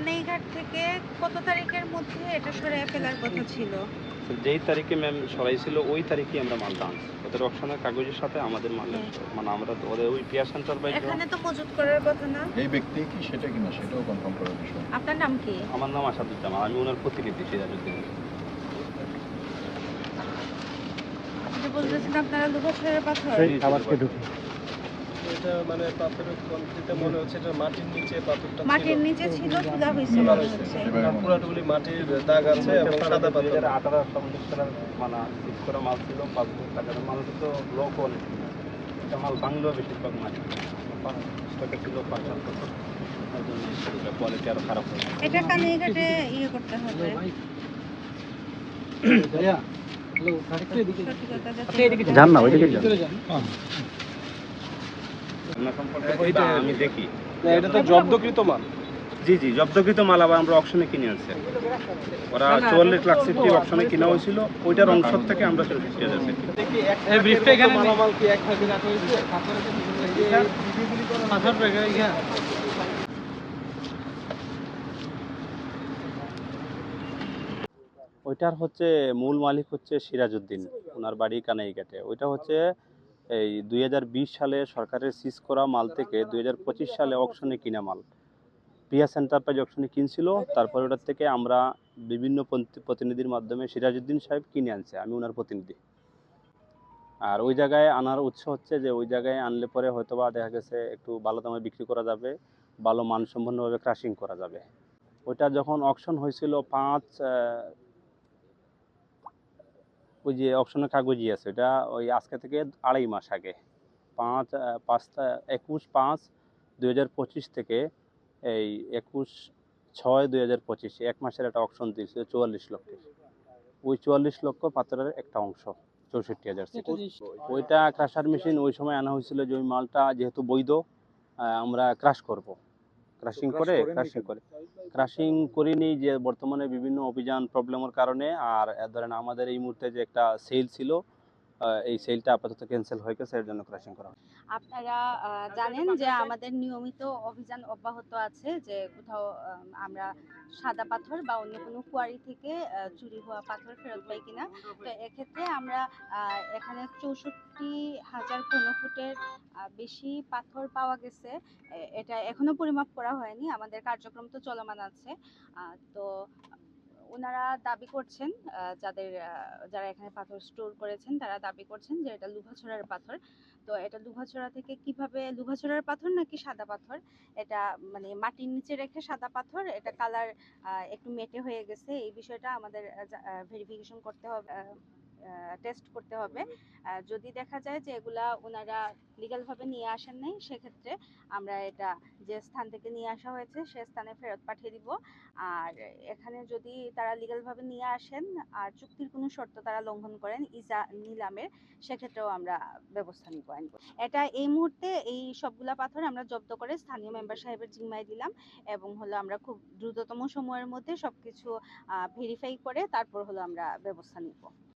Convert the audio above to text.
কানাইঘাট থেকে কত তারিখের মধ্যে এটা সরিয়ে ফেলার কথা ছিল? যেই তারিখে ম্যাম সরাইছিল ওই তারিখে আমরা মালটা আনছি ওদের অপশনের কাগজের সাথে আমাদের মালের মানে আমরা তো ওদের ওই পিয়া সেন্টার বাই এখানে তো মজুত করার কথা না? এই ব্যক্তি কি সেটা কিনা সেটাও কনফার্ম করার বিষয়। আপনার নাম কি? আমার নাম আসাদুজ্জামান। আমি ওনার প্রতিনিধি সিরাজউদ্দিন। আপনি বলতেছেন আপনারা দু বছরের পাথর এটা মানে পাথরের কোয়ালিটিতে মনে হচ্ছে এটা মাটির নিচে পাথরটা মাটির নিচে ছিল খোলা হয়েছে মনে হচ্ছে। এটা পুরাটুলি মাটির দাগ আছে এবং সাদা পাথর। আঠারো চল্লিশ টাকার মানে সিক্স করা মাল ছিল পাঁচ হাজার টাকার মাল তো লো কোয়ালিটি এটা মাল বাংলো বেশিরভাগ মাল টাকা তার জন্য এটা কোয়ালিটি আরও খারাপ হয়ে গেছে। এটা কানাইঘাটে ইয়ে করতে হবে। সঠিকতা যাচাই যান। না ওইদিকে যান। আপনার সম্পর্কে বলতে আমি দেখি। না, এটা তো জব্দকৃত মাল। জি জি জব্দকৃত মাল আবার আমরা অপশনে কিনে আনছি। ওরা চুয়াল্লিশ লাখ সিফটি কিনা হয়েছিল ওইটার অংশ থেকে আমরা চৌষট্টি হাজার সিফটি ওইটার হচ্ছে মূল মালিক হচ্ছে সিরাজউদ্দিন। ওনার বাড়ি কানাইঘাটে। ওইটা হচ্ছে এই দুই হাজার বিশ সালে সরকারের সিজ করা মাল থেকে দুই হাজার পঁচিশ সালে অকশনে কিনা মাল। পিয়াস এন্টারপ্রাইজ অকশনে কিনছিল, তারপরে ওটার থেকে আমরা বিভিন্ন প্রতিনিধির মাধ্যমে সিরাজউদ্দিন সাহেব কিনে আনছে, আমি ওনার প্রতিনিধি। আর ওই জায়গায় আনার উৎস হচ্ছে যে ওই জায়গায় আনলে পরে হয়তোবা দেখা গেছে একটু ভালো দামে বিক্রি করা যাবে, ভালো মানসম্পন্নভাবে ক্রাশিং করা যাবে। ওইটা যখন অকশন হয়েছিল পাঁচ ওই যে অপশনের কাগজই আছে এটা ওই আজকে থেকে আড়াই মাস আগে। পাঁচ আহ, পাঁচ তা- একুশ পাঁচ দুই হাজার পঁচিশ থেকে এই একুশ ছয় দুই হাজার পঁচিশ এক মাসের একটা অপশন দিয়েছিল চুয়াল্লিশ লক্ষের। ওই চুয়াল্লিশ লক্ষ পাত্রের একটা অংশ চৌষট্টি হাজার ওইটা ক্রাশার মেশিন ওই সময় আনা হয়েছিল যে ওই মালটা যেহেতু বৈধ আমরা ক্রাশ করব। ক্রাশিং করে ক্রাশিং করে। ক্রাশিং করিনি যে বর্তমানে বিভিন্ন অভিযান প্রবলেমের কারণে আর ধরেন আমাদের এই মুহূর্তে যে একটা সেল ছিল এই সেলটা আপাতত ক্যান্সেল হয়ে গেছে, এর জন্য ক্রাশিং করা আপনারা জানেন যে আমাদের নিয়মিত অভিযান অব্যাহত আছে যে কোথাও আমরা সাদা পাথর বা অন্য কোনো কুয়ারি থেকে চুরি হওয়া পাথর ফেরত পাই কিনা। তো এক্ষেত্রে আমরা এখানে চৌষট্টি হাজার ঘনফুটের ফুটের বেশি পাথর পাওয়া গেছে। এটা এখনও পরিমাপ করা হয়নি। আমাদের কার্যক্রম তো চলমান আছে। তো ওনারা দাবি করছেন যাদের যারা এখানে পাথর স্টোর করেছেন, তারা দাবি করছেন যে এটা লুভাছড়ার পাথর। তো এটা লুভাছড়া থেকে কীভাবে, লুভাছড়ার পাথর নাকি সাদা পাথর? এটা মানে মাটির নিচে রেখে সাদা পাথর, এটা কালার একটু মেটে হয়ে গেছে। এই বিষয়টা আমাদের ভেরিফিকেশন করতে হবে। টেস্ট করতে হবে। যদি দেখা যায় যে এগুলা ওনারা লিগ্যালভাবে নিয়ে আসেন নাই, সেক্ষেত্রে আমরা এটা যে স্থান থেকে নিয়ে আসা হয়েছে, সে স্থানে ফেরত পাঠিয়ে দিব। আর এখানে যদি তারা লিগ্যালভাবে নিয়ে আসেন, আর চুক্তির কোনো শর্ত তারা লঙ্ঘন করেন, ইজা নিলামের, সেক্ষেত্রেও আমরা ব্যবস্থা নিব আইন এটা এই মুহূর্তে এই সবগুলা পাথর আমরা জব্দ করে স্থানীয় মেম্বার সাহেবের জিম্মায় দিলাম এবং হলো আমরা খুব দ্রুততম সময়ের মধ্যে সব সবকিছু ভেরিফাই করে তারপর হলো আমরা ব্যবস্থা নিব।